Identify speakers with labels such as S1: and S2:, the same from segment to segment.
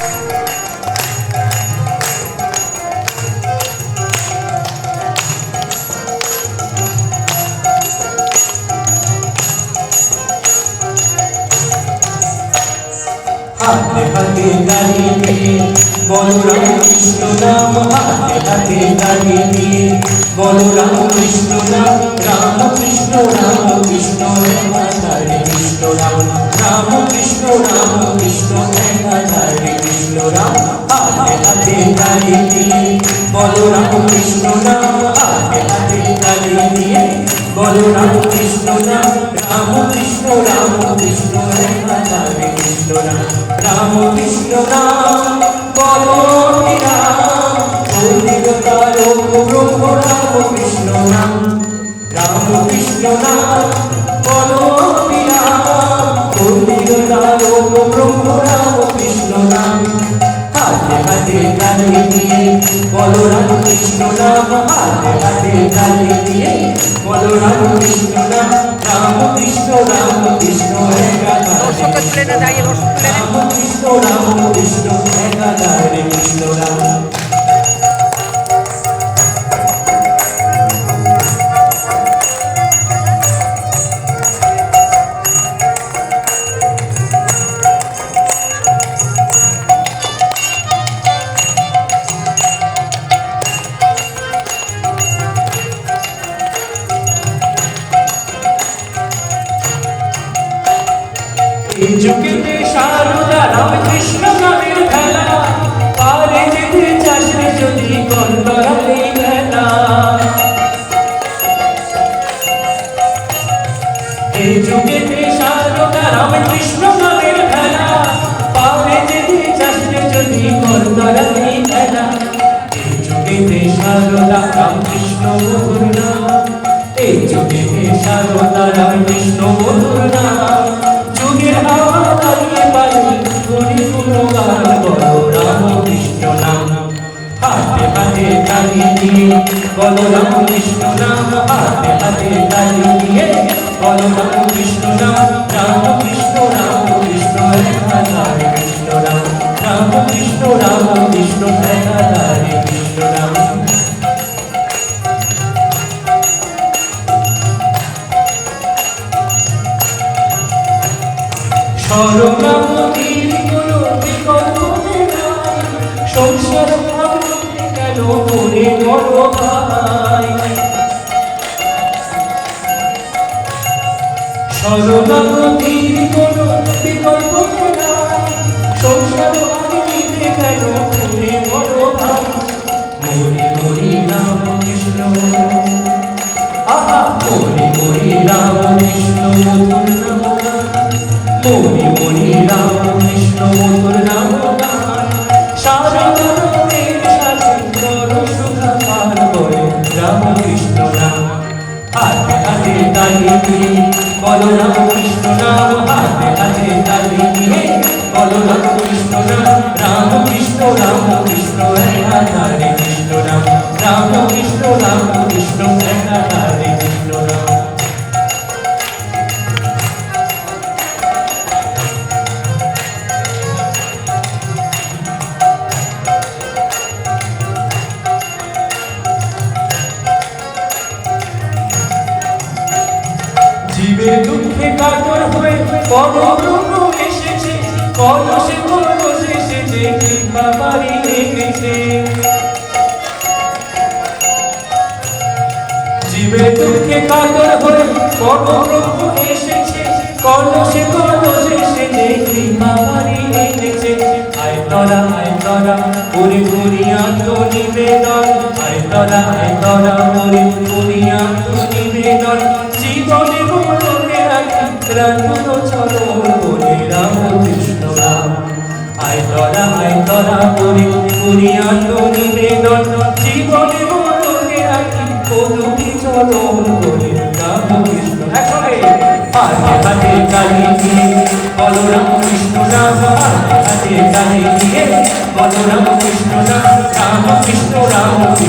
S1: Thank you. হাতে হাতে দাঁড়িয়ে দিয়ে বলো রাম কৃষ্ণ নাম হাতে হাতে দাঁড়িয়ে দিয়ে বলো রাম কৃষ্ণ নাম, রাম কৃষ্ণ রাম কৃষ্ণ হরে কৃষ্ণ রাম রাম কৃষ্ণ রাম কৃষ্ণ হরে কৃষ্ণ রাম, হাতে হাতে দাঁড়িয়ে দিয়ে বলো রাম কৃষ্ণ নাম, হাতে হাতে দাঁড়িয়ে দিয়ে বলো রাম কৃষ্ণ নাম, রাম কৃষ্ণ রাম, কৃষ্ণ হরে রাম কৃষ্ণ রাম, বলো রাম কলিকারো ব্রহ্ম রাম কৃষ্ণ নাম রাম কৃষ্ণ নাম বলো রাম কলিকারো ব্রহ্ম রাম কৃষ্ণ নাম হাতে হাতে তালি দিয়ে বলো রাম কৃষ্ণ নাম হাতে নাম একাধারে
S2: দর্শককে তুলে না দাঁড়িয়ে দর্শক তুলে
S1: নাম যুগের হাওয়া দাঁড়িয়ে পারি করি কোনো গান বলো রাম কৃষ্ণ নাম। হাতে হাতে তালি দিয়ে বলো রাম কৃষ্ণ নাম, হাতে হাতে তালি দিয়ে বলো রাম কৃষ্ণ নাম রাম কৃষ্ণ রাম কৃষ্ণ হরে কৃষ্ণ রাম রাম কৃষ্ণ রাম কৃষ্ণ হরে কৃষ্ণ সরকামতির কোনো বিকল্প নাই সংসার ভাবতে কেন করে বড় ভাই সরকামতির কোনো রাম বলো রাম কৃষ্ণ নাম হাতে হাতে তালি দিয়ে বলো রাম কৃষ্ণ নাম রাম কৃষ্ণ রাম কৃষ্ণ একাধারে পরব্রহ্ম এসেছে কলসে কলস এসেছে বাড়ি রেখেছে জীবের দুঃখে কাতর হয়ে পরব্রহ্ম এসেছে কলসে কলস এসেছে কৃপা বাড়ি রেখেছে আয় তরা আয় তরা পুরি পুরিয়া তো নিবেদন আয় তরা আয় তরা পুরি পুরিয়া তো নিবেদন জীবনে বলতে রাখুন চরণ বলে রাম কৃষ্ণ রাম আয় তরা আয় তরা পুরি পুরিয়া তো নিবেদন জীবনে বলতে রাখি কদুটি চরণ বলে রাম কৃষ্ণ হাতে হাতে চালিয়ে দিয়ে বলো রাম কৃষ্ণ নাম হাতে হাতে চালিয়ে দিয়ে বলো রাম কৃষ্ণ নাম রাম কৃষ্ণ রাম কৃষ্ণ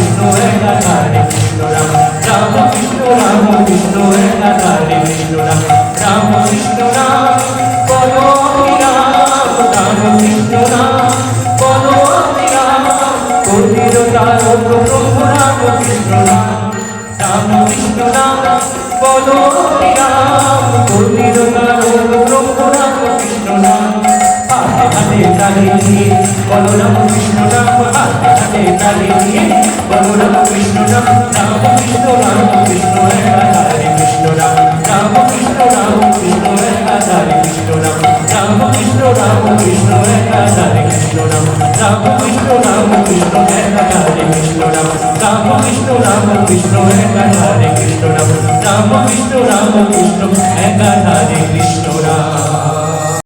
S1: বলো রাম কৃষ্ণ নাম হাতে হাতে তালি দিয়ে বলো রাম কৃষ্ণ নাম রাম কৃষ্ণ রাম কৃষ্ণ হরে কৃষ্ণ রাম রাম কৃষ্ণ রাম কৃষ্ণ হরে কৃষ্ণ রাম রাম কৃষ্ণ রাম কৃষ্ণ হরে কৃষ্ণ রাম রাম কৃষ্ণ রাম কৃষ্ণ হরে কৃষ্ণ রাম রাম কৃষ্ণ রাম কৃষ্ণ হরে কৃষ্ণ রাম রাম কৃষ্ণ রাম